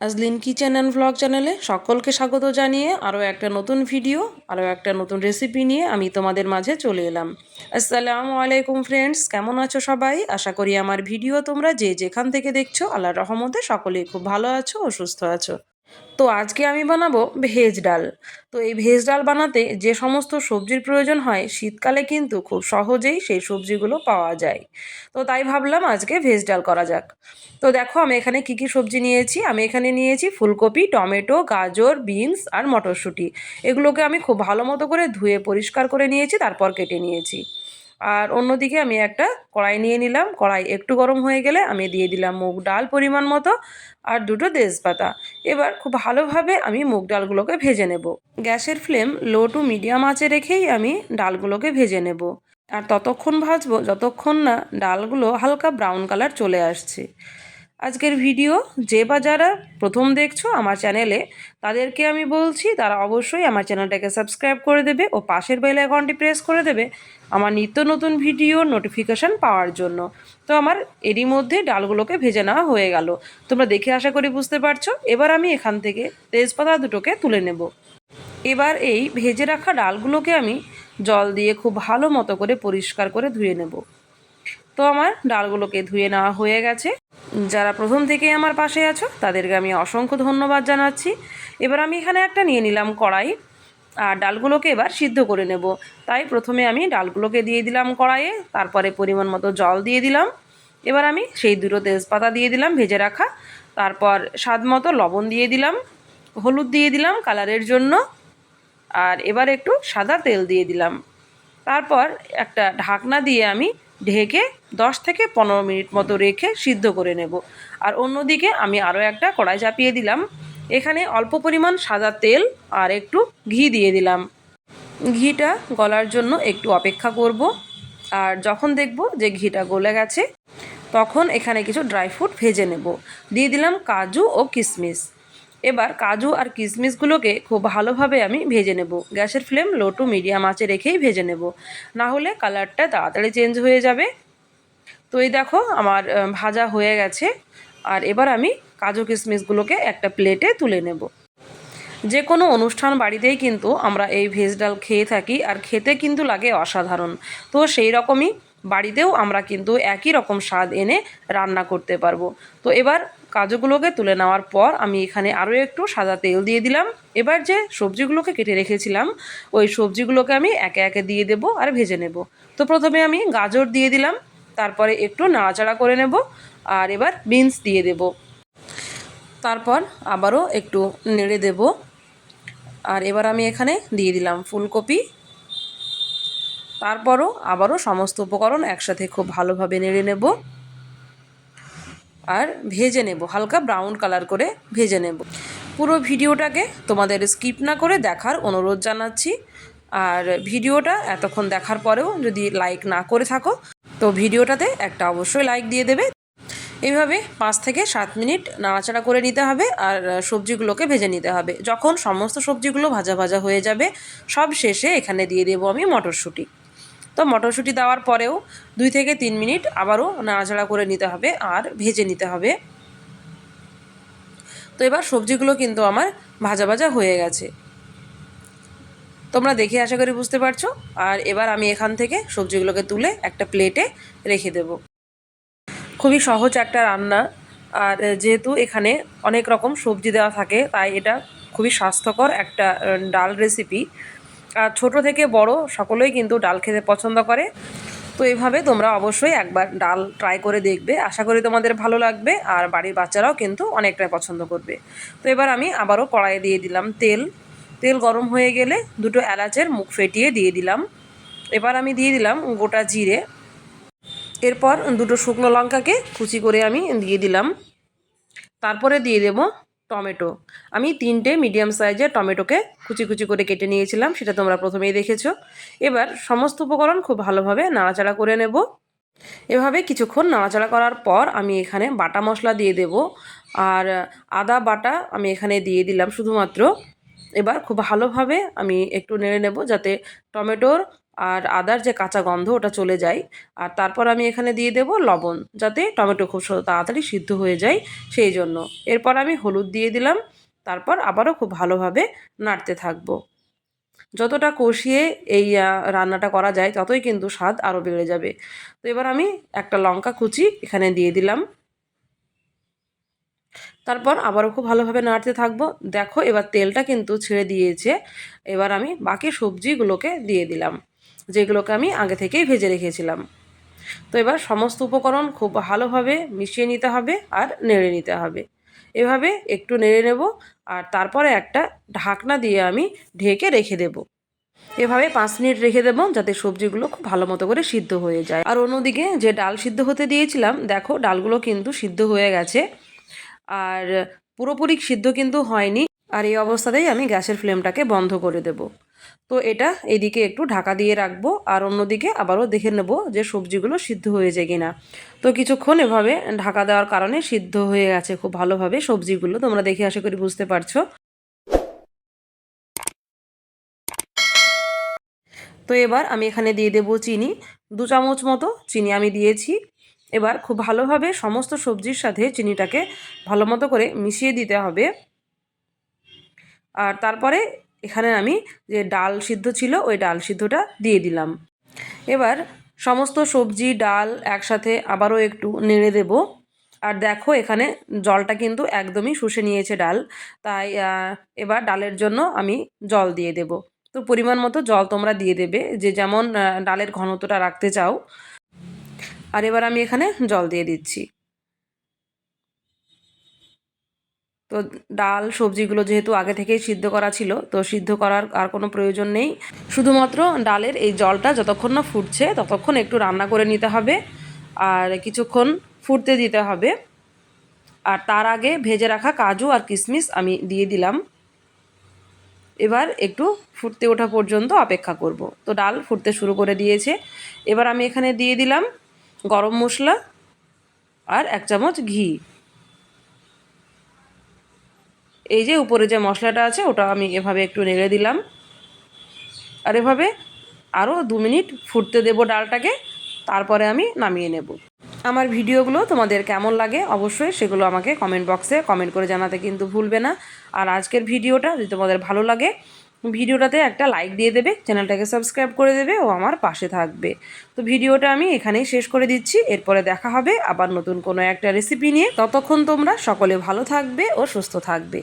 Azlin kitchen and vlog চ্যানেলে সকলকে স্বাগত জানিয়ে আরও একটা নতুন ভিডিও আরও একটা নতুন রেসিপি নিয়ে আমি তোমাদের মাঝে চলে এলাম। আসসালামু আলাইকুম ফ্রেন্ডস কেমন আছো সবাই? আশা করি আমার ভিডিও তোমরা যে যেখান থেকে দেখছ আল্লাহ রহমতে সকলেই খুব ভালো আছো ও সুস্থ আছো। তো আজকে আমি বানাবো ভেজ ডাল। তো এই ভেজ ডাল বানাতে যে সমস্ত সবজির প্রয়োজন হয়, শীতকালে কিন্তু খুব সহজেই সেই সবজিগুলো পাওয়া যায়। তো তাই ভাবলাম আজকে ভেজ ডাল করা যাক। তো দেখো আমি এখানে কী কী সবজি নিয়েছি। আমি এখানে নিয়েছি ফুলকপি, টমেটো, গাজর, বিনস আর মটরশুঁটি। এগুলোকে আমি খুব ভালো মতো করে ধুয়ে পরিষ্কার করে নিয়েছি, তারপর কেটে নিয়েছি। আর অন্যদিকে আমি একটা কড়াই নিয়ে নিলাম। কড়াই একটু গরম হয়ে গেলে আমি দিয়ে দিলাম মুগ ডাল পরিমাণ মতো আর দুটো তেজপাতা। এবার খুব ভালোভাবে আমি মুগ ডালগুলোকে ভেজে নেব। গ্যাসের ফ্লেম লো টু মিডিয়াম আঁচে রেখেই আমি ডালগুলোকে ভেজে নেব। আর ততক্ষণ ভাজবো যতক্ষণ না ডালগুলো হালকা ব্রাউন কালার চলে আসছে। আজকের ভিডিও যে বা যারা প্রথম দেখছ আমার চ্যানেলে, তাদেরকে আমি বলছি তারা অবশ্যই আমার চ্যানেলটাকে সাবস্ক্রাইব করে দেবে ও পাশের বেল আইকনটি প্রেস করে দেবে আমার নিত্য নতুন ভিডিও নোটিফিকেশান পাওয়ার জন্য। তো আমার এরই মধ্যে ডালগুলোকে ভেজে নেওয়া হয়ে গেল। তোমরা দেখে আশা করি বুঝতে পারছ। এবার আমি এখান থেকে তেজপাতা দুটোকে তুলে নেব। এবার এই ভেজে রাখা ডালগুলোকে আমি জল দিয়ে খুব ভালো মতো করে পরিষ্কার করে ধুয়ে নেব। তো আমার ডালগুলোকে ধুয়ে নেওয়া হয়ে গেছে। যারা প্রথম থেকেই আমার পাশে আছো, তাদেরকে আমি অসংখ্য ধন্যবাদ জানাচ্ছি। এবার আমি এখানে একটা নিয়ে নিলাম কড়াই, আর ডালগুলোকে এবার সিদ্ধ করে নেব। তাই প্রথমে আমি ডালগুলোকে দিয়ে দিলাম কড়াইয়ে, তারপরে পরিমাণ মতো জল দিয়ে দিলাম। এবার আমি সেই দুটো তেজপাতা দিয়ে দিলাম ভেজে রাখা, তারপর স্বাদ মতো লবণ দিয়ে দিলাম, হলুদ দিয়ে দিলাম কালারের জন্য, আর এবার একটু সাদা তেল দিয়ে দিলাম। তারপর একটা ঢাকনা দিয়ে আমি ঢেকে দশ থেকে পনেরো মিনিট মতো রেখে সিদ্ধ করে নেব। আর অন্যদিকে আমি আরও একটা কড়াই চাপিয়ে দিলাম। এখানে অল্প পরিমাণ সাদা তেল আর একটু ঘি দিয়ে দিলাম। ঘিটা গলার জন্য একটু অপেক্ষা করব। আর যখন দেখব যে ঘিটা গলে গেছে, তখন এখানে কিছু ড্রাই ফ্রুট ভেজে নেব। দিয়ে দিলাম কাজু ও কিশমিশ। এবার কাজু আর কিশমিশগুলোকে খুব ভালোভাবে আমি ভেজে নেব। গ্যাসের ফ্লেম লো টু মিডিয়াম আঁচে রেখেই ভেজে নেব। না হলে কালারটা তাড়াতাড়ি চেঞ্জ হয়ে যাবে। তো এই দেখো আমার ভাজা হয়ে গেছে। আর এবার আমি কাজু কিশমিশগুলোকে একটা প্লেটে তুলে নেব। যে কোনো অনুষ্ঠান বাড়িতেই কিন্তু আমরা এই ভেজ ডাল খেয়ে থাকি আর খেতে কিন্তু লাগে অসাধারণ। তো সেই রকমই বাড়িতেও আমরা কিন্তু একই রকম স্বাদ এনে রান্না করতে পারব। তো এবার কাজুগুলোকে তুলে নেওয়ার পর আমি এখানে আরও একটু সাদা তেল দিয়ে দিলাম। এবার যে সবজিগুলোকে কেটে রেখেছিলাম, ওই সবজিগুলোকে আমি একে একে দিয়ে দেব আর ভেজে নেব। তো প্রথমে আমি গাজর দিয়ে দিলাম, তারপরে একটু নাড়াচাড়া করে নেব আর এবার বিনস দিয়ে দেব। তারপর আবারও একটু নেড়ে দেব আর এবার আমি এখানে দিয়ে দিলাম ফুলকপি। তারপরও আবারও সমস্ত উপকরণ একসাথে খুব ভালোভাবে নেড়ে নেব। আর ভেজে নেব, হালকা ব্রাউন কালার করে ভেজে নেব। পুরো ভিডিওটাকে তোমাদের স্কিপ না করে দেখার অনুরোধ জানাচ্ছি। আর ভিডিওটা এতক্ষণ দেখার পরেও যদি লাইক না করে থাকো, তো ভিডিওটাতে একটা অবশ্যই লাইক দিয়ে দেবে। এইভাবে পাঁচ থেকে সাত মিনিট নাড়াচাড়া করে নিতে হবে আর সবজিগুলোকে ভেজে নিতে হবে। যখন সমস্ত সবজিগুলো ভাজা ভাজা হয়ে যাবে, সব শেষে এখানে দিয়ে দেবো আমি মটরশুঁটি। তো মটরশুঁটি দেওয়ার পরেও দুই থেকে তিন মিনিট আবারও নাড়াচাড়া করে নিতে হবে আর ভেজে নিতে হবে। তো এবার সবজিগুলো কিন্তু আমার ভাজা ভাজা হয়ে গেছে। তোমরা দেখে আশা করি বুঝতে পারছ। আর এবার আমি এখান থেকে সবজিগুলোকে তুলে একটা প্লেটে রেখে দেব। খুবই সহজ একটা রান্না। আর যেহেতু এখানে অনেক রকম সবজি দেওয়া থাকে, তাই এটা খুবই স্বাস্থ্যকর একটা ডাল রেসিপি আর ছোটো থেকে বড় সকলেই কিন্তু ডাল খেতে পছন্দ করে। তো এইভাবে তোমরা অবশ্যই একবার ডাল ট্রাই করে দেখবে। আশা করি তোমাদের ভালো লাগবে আর বাড়ির বাচ্চারাও কিন্তু অনেকটাই পছন্দ করবে। তো এবার আমি আবারও কড়াইয়ে দিয়ে দিলাম তেল। তেল গরম হয়ে গেলে দুটো এলাচের মুখ ফেটিয়ে দিয়ে দিলাম। এবার আমি দিয়ে দিলাম গোটা জিরে। এরপর দুটো শুকনো লঙ্কাকে কুচি করে আমি দিয়ে দিলাম। তারপরে দিয়ে দেব টমেটো। আমি তিনটে মিডিয়াম সাইজের টমেটোকে কুচি কুচি করে কেটে নিয়েছিলাম, সেটা তোমরা প্রথমেই দেখেছ। এবার সমস্ত উপকরণ খুব ভালোভাবে নাড়াচাড়া করে নেব। এভাবে কিছুক্ষণ নাড়াচাড়া করার পর আমি এখানে বাটা মশলা দিয়ে দেব, আর আদা বাটা আমি এখানে দিয়ে দিলাম শুধুমাত্র। এবার খুব ভালোভাবে আমি একটু নেড়ে নেব যাতে টমেটোর আর আদার যে কাঁচা গন্ধ ওটা চলে যায়। আর তারপর আমি এখানে দিয়ে দেব লবণ, যাতে টমেটো খুব তাড়াতাড়ি সিদ্ধ হয়ে যায় সেই জন্য। এরপর আমি হলুদ দিয়ে দিলাম, তারপর আবারও খুব ভালোভাবে নাড়তে থাকব। যতটা কষিয়ে এই রান্নাটা করা যায়, ততই কিন্তু স্বাদ আরও বেড়ে যাবে। তো এবার আমি একটা লঙ্কা কুচি এখানে দিয়ে দিলাম। তারপর আবারও খুব ভালোভাবে নাড়তে থাকব। দেখো এবার তেলটা কিন্তু ছেড়ে দিয়েছে। এবার আমি বাকি সবজিগুলোকে দিয়ে দিলাম। যেগুলোকে আমি আগে থেকেই ভেজে রেখেছিলাম। তো এবার সমস্ত উপকরণ খুব ভালোভাবে মিশিয়ে নিতে হবে আর নেড়ে নিতে হবে। এভাবে একটু নেড়ে নেব আর তারপরে একটা ঢাকনা দিয়ে আমি ঢেকে রেখে দেব। এভাবে পাঁচ মিনিট রেখে দেবো যাতে সবজিগুলো খুব ভালো মতো করে সিদ্ধ হয়ে যায়। আর অন্যদিকে যে ডাল সিদ্ধ হতে দিয়েছিলাম, দেখো ডালগুলো কিন্তু সিদ্ধ হয়ে গেছে। আর পুরোপুরি সিদ্ধ কিন্তু হয়নি। আর এই অবস্থাতেই আমি গ্যাসের ফ্লেমটাকে বন্ধ করে দেব। তো এটা এদিকে একটু ঢাকা দিয়ে রাখব আর অন্যদিকে আবারও দেখে নেব যে সবজিগুলো সিদ্ধ হয়েছে কিনা। তো কিছুক্ষণ এভাবে ঢাকা দেওয়ার কারণে সিদ্ধ হয়ে গেছে খুব ভালোভাবে সবজিগুলো, তোমরা দেখে আশা করি বুঝতে পারছ। তো এবার আমি এখানে দিয়ে দেবো চিনি, দু চামচ মতো চিনি আমি দিয়েছি। এবার খুব ভালোভাবে সমস্ত সবজির সাথে চিনিটাকে ভালো মতো করে মিশিয়ে দিতে হবে। আর তারপরে এখানে আমি যে ডাল সিদ্ধ ছিল, ওই ডাল সিদ্ধটা দিয়ে দিলাম। এবার সমস্ত সবজি, ডাল একসাথে আবারও একটু নেড়ে দেব। আর দেখো, এখানে জলটা কিন্তু একদমই শুষে নিয়েছে ডাল। তাই এবার ডালের জন্য আমি জল দিয়ে দেব। তো পরিমাণ মতো জল তোমরা দিয়ে দেবে, যে যেমন ডালের ঘনত্বটা রাখতে চাও। আর এবার আমি এখানে জল দিয়ে দিচ্ছি। তো ডাল, সবজিগুলো যেহেতু আগে থেকেই সিদ্ধ করা ছিল, তো সিদ্ধ করার আর কোনো প্রয়োজন নেই। শুধুমাত্র ডালের এই জলটা যতক্ষণ না ফুটছে, ততক্ষণ একটু রান্না করে নিতে হবে আর কিছুক্ষণ ফুটতে দিতে হবে। আর তার আগে ভেজে রাখা কাজু আর কিশমিশ আমি দিয়ে দিলাম। এবার একটু ফুটতে ওঠা পর্যন্ত অপেক্ষা করব। তো ডাল ফুটতে শুরু করে দিয়েছে। এবার আমি এখানে দিয়ে দিলাম গরম মশলা আর এক চামচ ঘি। এই যে উপরে যে মশলাটা আছে, ওটা আমি এভাবে একটু নেড়ে দিলাম। আর এভাবে আরও দু মিনিট ফুটতে দেবো ডালটাকে, তারপরে আমি নামিয়ে নেব। আমার ভিডিওগুলো তোমাদের কেমন লাগে অবশ্যই সেগুলো আমাকে কমেন্ট বক্সে কমেন্ট করে জানাতে কিন্তু ভুলবে না। আর আজকের ভিডিওটা যদি তোমাদের ভালো লাগে, ভিডিওটাতে একটা লাইক দিয়ে দেবে, চ্যানেলটাকে সাবস্ক্রাইব করে দেবে ও আমার পাশে থাকবে। তো ভিডিওটা আমি এখানেই শেষ করে দিচ্ছি, এরপরে দেখা হবে আবার নতুন কোনো একটা রেসিপি নিয়ে। ততক্ষণ তোমরা সকলে ভালো থাকবে ও সুস্থ থাকবে।